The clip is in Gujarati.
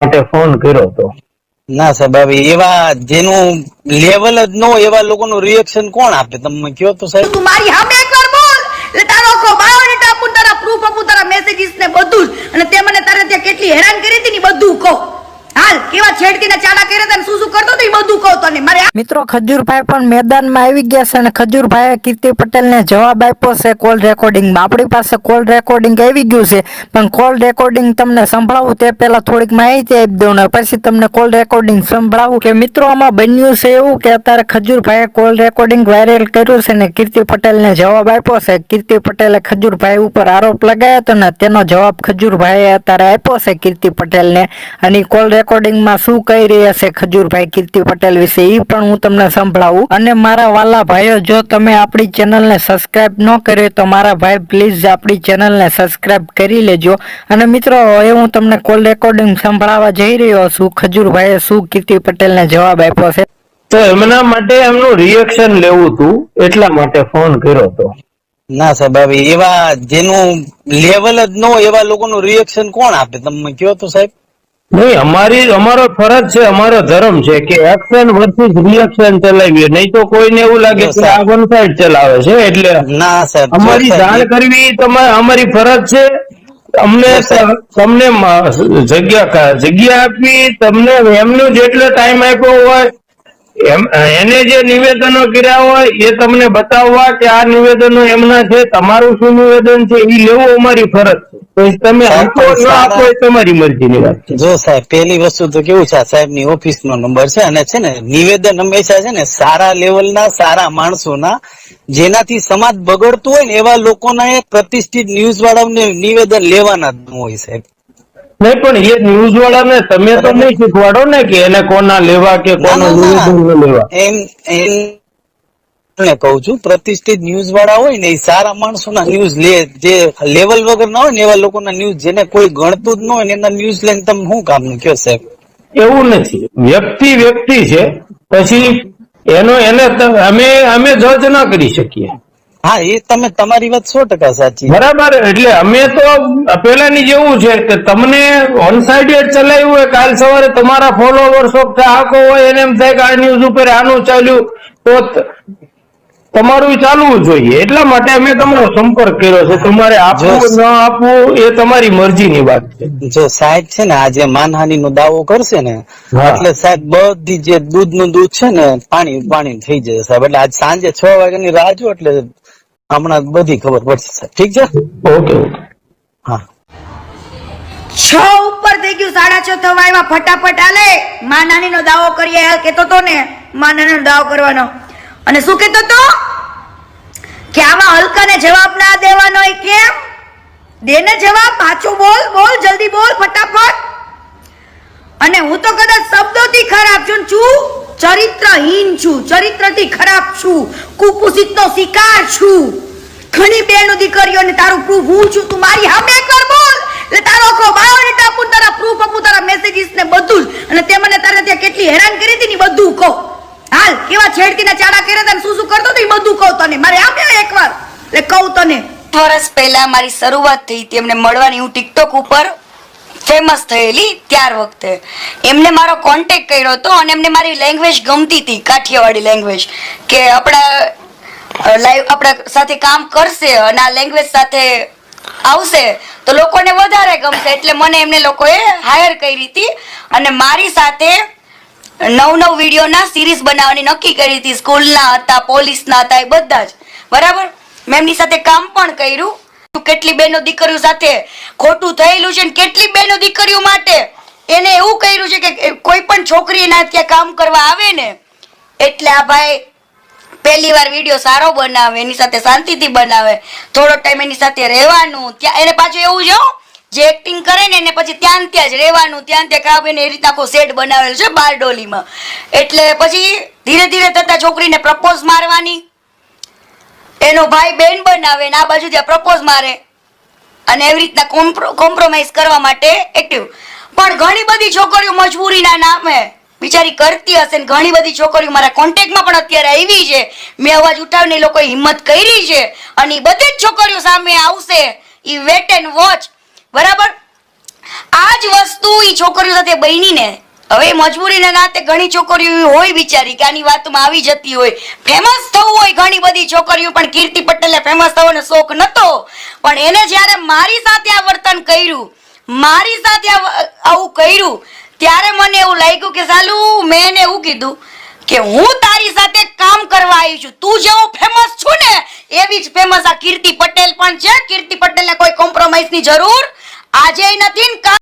માટે ફોન કર્યો તો ના સાહેબ એવા જેનું લેવલ જ નો હોય એવા લોકોનું રિએક્શન કોણ આપે? તમે કયો તો સાહેબ. તું મારી હામે એકવાર બોલ. એટલે તારો કો બાયોડેટા પૂ તારા પ્રૂફ આપું તારા મેસેજીસ ને બધું અને તે મને તારે ત્યાં કેટલી હેરાન કરી હતી ને ઈ બધું કહો હાલ કેવા છેડતીના ચાડા કરે તને શું શું કરતો તો એ બધું કહો તને. મારે મિત્રો, ખજૂરભાઈ પણ મેદાનમાં આવી ગયા છે અને ખજૂરભાઈએ કીર્તિ પટેલને જવાબ આપ્યો છે કોલ રેકોર્ડિંગમાં આપણી પાસે કોલ રેકોર્ડિંગ આવી ગયું છે, પણ કોલ રેકોર્ડિંગ તમને સંભળાવું તે પહેલા થોડીક માહિતી આપી દઉં ને પછી તમને કોલ રેકોર્ડિંગ સંભળાવું. કે મિત્રો, આમાં બન્યું છે એવું કે અત્યારે ખજૂરભાઈએ કોલ રેકોર્ડિંગ વાયરલ કર્યું છે ને કીર્તિ પટેલને જવાબ આપ્યો છે. કીર્તિ પટેલે ખજૂરભાઈ ઉપર આરોપ લગાવ્યો હતો ને તેનો જવાબ ખજૂરભાઈએ અત્યારે આપ્યો છે કીર્તિ પટેલને. અને કોલ રેકોર્ડિંગમાં શું કહી રહ્યા છે ખજૂરભાઈ કીર્તિ પટેલ વિશે? એ પણ હું તમને સંભળાવું. અને મારા વાલા ભાઈઓ જો તમે આપણી ચેનલને સબસ્ક્રાઇબ ન કરી તો મારા ભાઈ પ્લીઝ આપણી ચેનલને સબસ્ક્રાઇબ કરી લેજો. અને મિત્રો હવે હું તમને કોલ રેકોર્ડિંગ સંભળાવવા જઈ રહ્યો છું. ખજૂરભાઈએ શું કીર્તિ પટેલને જવાબ આપ્યો છે? તો એમના માટે એમનું રિએક્શન લેવું હતું એટલા માટે ફોન કર્યો હતો ના સાહેબ એવા જેનું લેવલ જ ન એવા લોકોનું રિએક્શન કોણ આપે? તમે કયો તો સાહેબ? નહીં અમારી અમારો ફરજ છે અમારો ધર્મ છે કે એક્શન વર્સિસ રિએક્શન ચલાવીએ. નહીં તો કોઈને એવું લાગે કે આ વન સાઈડ ચલાવે છે એટલે ના જો અમારી જાણ કરવી તમારે અમારી ફરજ છે. અમને તમને જગ્યા જગ્યા આપી તમને એમનો જેટલો ટાઈમ આપ્યો હોય એને જે નિવેદનો કર્યા હોય એ તમને બતાવવા કે આ નિવેદનો એમના છે તમારું શું નિવેદન છે એ લેવું અમારી ફરજ છે. તો તમે આપો ન આપો એ તમારી મરજીની વાત છે. જો સાહેબ પેલી વસ્તુ તો કેવું છે સાહેબની ઓફિસ નો નંબર છે અને છે ને નિવેદન હંમેશા છે ને સારા લેવલ ના સારા માણસોના જેનાથી સમાજ બગડતું હોય ને એવા લોકોના એ પ્રતિષ્ઠિત ન્યૂઝ વાળાને નિવેદન લેવાના હોય સાહેબ. નહીં પણ એ ન્યૂઝ વાળાને તમે તો નહીં શીખવાડો ને કે એને કોના લેવા કે કોના લેવા. એમ એમ ને કહું છું પ્રતિષ્ઠિત ન્યૂઝ વાળા હોય ને એ સારા માણસોના ન્યૂઝ લે જે લેવલ વગર ના હોય ને એવા લોકોના ન્યૂઝ જેને કોઈ ગણતું જ ન હોય ને એના ન્યૂઝ લઈને તમે શું કામનું કયો સાહેબ? એવું નથી. વ્યક્તિ વ્યક્તિ છે પછી એનો એને અમે અમે જજ ના કરી શકીએ. હા એ તમે તમારી વાત સો ટકા સાચી. બરાબર એટલે અમે તો પેલાની જેવું છે કે તમને ઓન સાઇડેડ ચલાવ્યું હોય કાલ સવારે તમારા ફોલોવર્સો ચાહકો હોય એને એમ થાય કે આ ન્યૂઝ ઉપર આનું ચાલ્યું તો તમારું ચાલવું જોઈએ. એટલા માટે અમે તમારો સંપર્ક કર્યો છે. તમારે આપવું ન આપવું એ તમારી મરજીની વાત છે. જો સાહેબ છે ને આ જે માનહાનિ નો દાવો કરશે ને એટલે સાહેબ બધી જે દૂધનું દૂધ છે ને પાણી પાણી થઈ જશે સાહેબ. એટલે આજ સાંજે છ વાગ્યાની રાહ જો એટલે હમણાં બધી ખબર પડશે ઠીક છે? Okay okay. હા. છ ઉપર થઈ ગયું સાડા છ થવા એવા ફટાફટ આલે. માં નાની નો દાવો કરીએ હાલ કેતો તો ને માં નાની નો દાવો કરવાનો. અને શું કેતો તો? કે આમાં હલકાને જવાબ ના દેવાનો એ કેમ? દેને જવાબ પાછું બોલ બોલ જલ્દી બોલ ફટાફટ. અને હું તો કદાચ શબ્દોથી ખરાબ છું છું ચરિત્રહીન છું, ચરિત્રથી ખરાબ છું કુપુષિતનો શિકાર છું. ઘણી બેનો દીકરીઓને તારું પ્રૂફ હું છું, તું મારી હામે એકવાર બોલ. એટલે તારો આખો બાયોડેટા આપું તારા પ્રૂફ આપું, તારા મેસેજીસ ને બધું જ. અને તે મને તારે ત્યાં કેટલી હેરાન કરી હતી ને બધું કહો. હાલ, કેવા છેડતીના ચાડા કર્યા હતા શું શું કરતો હતો એ બધું કહું તને. મારે આમ એકવાર. એટલે કહું તને. વર્ષ પહેલા મારી શરૂઆત થઈ તેમને મળવાની હું ટિકટોક ઉપર ફેમસ થયેલી ત્યાર વખતે. એમને મારો કોન્ટેક કર્યો હતો અને એમને મારી લેંગ્વેજ ગમતી હતી, કાઠિયાવાડી લેંગ્વેજ કે આપણા લાઈવ આપણા સાથે કામ કરશે અને આ લેંગ્વેજ સાથે આવશે, તો લોકોને વધારે ગમશે. એટલે મને એમને લોકોએ હાયર કરી હતી અને મારી સાથે નવ નવ વિડીયોના સિરીઝ બનાવવાની નક્કી કરી હતી. સ્કૂલના હતા, પોલીસના હતા, એ બધા જ. બરાબર? મેં એમની સાથે કામ પણ કર્યું. કેટલી બહેનો દીકરીઓ સાથે ખોટું થયેલું છે કેટલી બહેનો દીકરીઓ માટે? એને એવું કર્યું છે કે કોઈ પણ છોકરી એના ત્યાં કામ કરવા આવે ને, એટલે આ ભાઈ પહેલી વાર વીડિયો સારો બનાવે, એની સાથે શાંતિથી બનાવે, થોડો ટાઈમ એની સાથે રહેવાનું, ત્યાં એને પાછું એવું છે જે એક્ટિંગ કરે ને એને પછી ત્યાં ત્યાં જ રહેવાનું, ત્યાં ત્યાં કામ એને એ રીતના આખો સેટ બનાવેલો છે બારડોલીમાં. એટલે પછી ધીરે ધીરે થતા છોકરીને પ્રપોઝ મારવાની એનો ભાઈ બેન બનાવે ને આ બાજુ ત્યાં પ્રપોઝ મારે, અને એવી રીતના કોમ્પ્રોમાઇઝ કરવા માટે એક્ટિવ પણ ઘણી બધી છોકરીઓ મજબૂરીના નામે બિચારી કરતી હશે ને ઘણી બધી છોકરીઓ મારા કોન્ટેક્ટમાં પણ અત્યારે આવી છે. મેં અવાજ ઉઠાવીને એ લોકોએ હિંમત કરી છે અને એ બધી જ છોકરીઓ સામે આવશે, ઈ વેટ એન્ડ વોચ બરાબર? આ જ વસ્તુ એ છોકરીઓ સાથે બનીને હવે મજબૂરીના નાતે ઘણી છોકરીઓ હોય બિચારી કે આની વાતમાં આવી જતી હોય. ફેમસ થવું હોય ઘણી બધી છોકરીઓ, પણ કીર્તિ પટેલને ફેમસ થવાનો શોખ નતો. પણ એને જ્યારે મારી સાથે આ વર્તન કર્યું, મારી સાથે આવું કર્યું, ત્યારે મને એવું લાગ્યું કે સાલું મેં એને એવું કીધું કે હું તારી સાથે કામ કરવા આવી છું. તું જેવો ફેમસ છું ને, એવી જ ફેમસ આ કીર્તિ પટેલ પણ છે. કીર્તિ પટેલને કોઈ કોમ્પ્રોમાઇઝની જરૂર આજે નથી ને